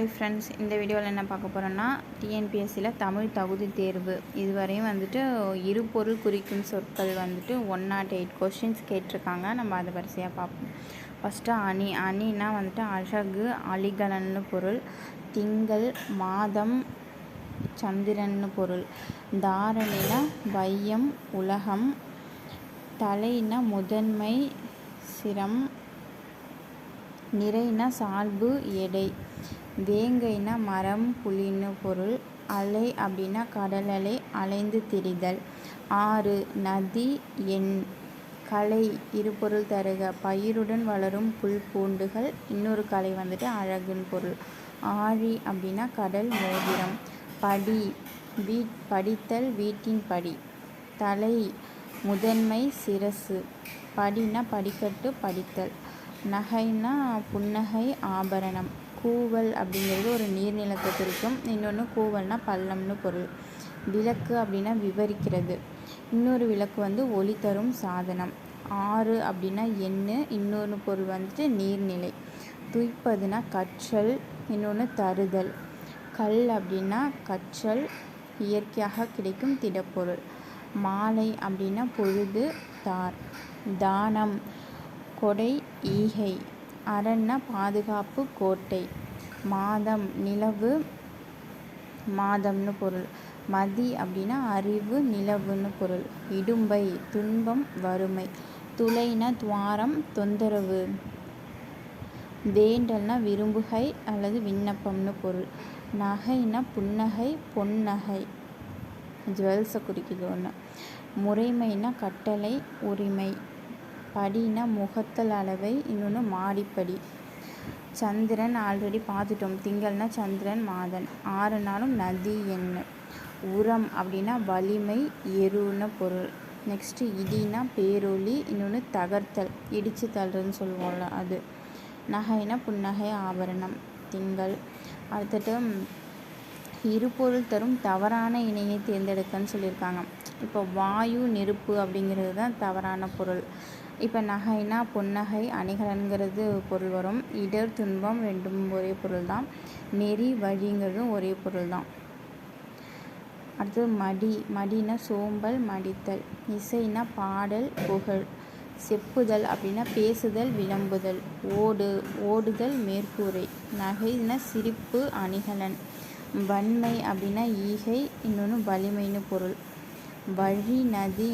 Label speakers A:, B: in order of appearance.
A: Hi friends இந்த வீடியோவில் என்ன பார்க்க போகிறோன்னா டிஎன்பிஎஸ்சியில் தமிழ் தகுதி தேர்வு. இதுவரையும் வந்துட்டு இரு பொருள் குறிக்கும் சொற்கள் வந்துட்டு ஒன் நாட் எயிட் கொஷின்ஸ் கேட்டிருக்காங்க. நம்ம அதை வரிசையாக பார்ப்போம். ஃபஸ்ட்டு அணி. அணினா வந்துட்டு அழகு அலிகலன்னு பொருள். திங்கள் மாதம் சந்திரன்னு பொருள். தாரணினா வையம் உலகம். தலைனா முதன்மை சிரம் நிறைனா சால்பு எடை. வேங்கைனா மரம் புலின்னு பொருள். அலை அப்படின்னா கடல் அலை அலைந்து திரிதல். ஆறு நதி எண். கலை இருபொருள் தருக. பயிருடன் வளரும் புல் பூண்டுகள். இன்னொரு கலை வந்துட்டு அழகுன்னு பொருள். ஆழி அப்படின்னா கடல் மோதிரம். படி வீட் படித்தல் வீட்டின் படி. தலை முதன்மை சிரசு. படினா படிக்கட்டு படித்தல். நகைன்னா புன்னகை ஆபரணம். கூவல் அப்படிங்கிறது ஒரு நீர்நிலத்தை குறிக்கும். இன்னொன்று கூவல்னால் பள்ளம்னு பொருள். விளக்கு அப்படின்னா விவரிக்கிறது. இன்னொரு விளக்கு வந்து ஒளி தரும் சாதனம். ஆறு அப்படின்னா எண்ணு இன்னொன்று பொருள் வந்துட்டு நீர்நிலை. துய்ப்பதுனா கற்றல் இன்னொன்று தருதல். கல் அப்படின்னா கற்றல் இயற்கையாக கிடைக்கும் திடப்பொருள். மாலை அப்படின்னா பொழுது தார். தானம். கொடை ஈகை அரண்ண பாதுகாப்பு கோட்டை மாதம் நிலவு மாதம்னு பொருள். மதி அப்படின்னா அறிவு நிலவுன்னு பொருள். இடும்பை துன்பம் வறுமை. துளைன துவாரம் தொந்தரவு. வேண்டல்னா விரும்புகை அல்லது விண்ணப்பம்னு பொருள். நகைனா புன்னகை பொன்னகை. ஜுவல்ஸை குறிக்குது ஒன்று முறைமைனா கட்டளை உரிமை. படினா முகத்தல் அளவை இன்னொன்று மாடிப்படி. சந்திரன் ஆல்ரெடி பார்த்துட்டோம். திங்கள்னா சந்திரன் மாதன். ஆறு நாளும் நதி என்ன உரம் அப்படின்னா வலிமை எருன்னு பொருள். நெக்ஸ்ட்டு இடினா பேரொலி இன்னொன்று தகர்த்தல். இடித்து தள்ளுறதுன்னு சொல்லுவோம்ல அது. நகைனா புன்னகை ஆபரணம் திங்கள். அடுத்துட்டு இருபொருள் தரும் தவறான இணையை தேர்ந்தெடுக்கன்னு சொல்லியிருக்காங்க. இப்போ வாயு நெருப்பு அப்படிங்கிறது தான் தவறான பொருள். இப்போ நகைனா பொன்னகை அணிகலன்கிறது பொருள் வரும். இடர் துன்பம் ரெண்டும் ஒரே பொருள் தான். நெறி வழிங்கிறதும் ஒரே பொருள் தான். அடுத்தது மடி. மடினா சோம்பல் மடித்தல். இசைனா பாடல் புகழ். செப்புதல் அப்படின்னா பேசுதல் விளம்புதல். ஓடு. ஓடுதல் மேற்கூரை. நகைனா சிரிப்பு அணிகலன். வன்மை அப்படின்னா ஈகை இன்னொன்று வலிமைன்னு பொருள். வழி நதி